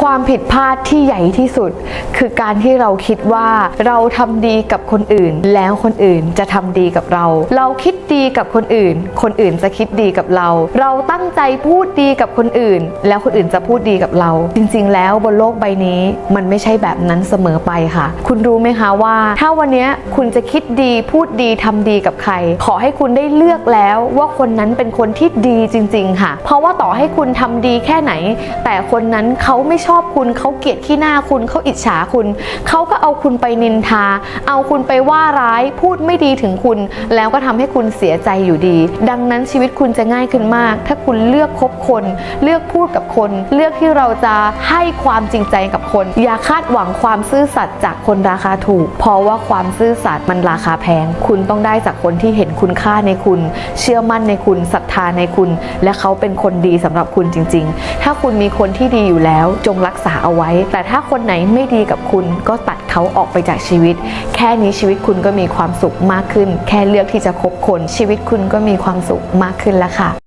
ความผิดพลาดที่ใหญ่ที่สุด คือการที่เราคิดว่าเราทำดีกับคนอื่น แล้วคนอื่นจะทำดีกับเรา เราคิดดีกับคนอื่น คนอื่นจะคิดดีกับเรา เราตั้งใจพูดดีกับคนอื่น แล้วคนอื่นจะพูดดีกับเรา จริงๆ แล้วบนโลกใบนี้มันไม่ใช่แบบนั้นเสมอไปค่ะ คุณรู้ไหมคะว่า ถ้าวันนี้คุณจะคิดดีพูดดีทำดีกับใคร ขอให้คุณได้เลือกแล้วว่าคนนั้นเป็นคนที่ดีจริง ๆ ค่ะ เพราะว่าต่อให้คุณทำดีแค่ไหน แต่คนนั้นเขาไม่ชอบคุณเขาเกลียดขี้หน้าคุณเขาอิจฉาคุณ เขาก็เอาคุณไปนินทา เอาคุณไปว่าร้ายพูดไม่ดีถึงคุณ แล้วก็ทำให้คุณเสียใจอยู่ดี ดังนั้นชีวิตคุณจะง่ายขึ้นมาก ถ้าคุณเลือกคบคน เลือกพูดกับคน เลือกที่เราจะให้ความจริงใจกับคน อย่าคาดหวังความซื่อสัตย์จากคนราคาถูก เพราะว่าความซื่อสัตย์มันราคาแพง คุณต้องได้จากคนที่เห็นคุณค่าในคุณ เชื่อมั่นในคุณศรัทธาในคุณ และเขาเป็นคนดีสำหรับคุณจริง ๆ ถ้าคุณมีคนที่ดีอยู่แล้วจงรักษาเอาไว้ แต่ถ้าคนไหนไม่ดีกับคุณก็ตัดเขาออกไปจากชีวิต แค่นี้ชีวิตคุณก็มีความสุขมากขึ้น แค่เลือกที่จะคบคนชีวิตคุณก็มีความสุขมากขึ้นแล้วค่ะ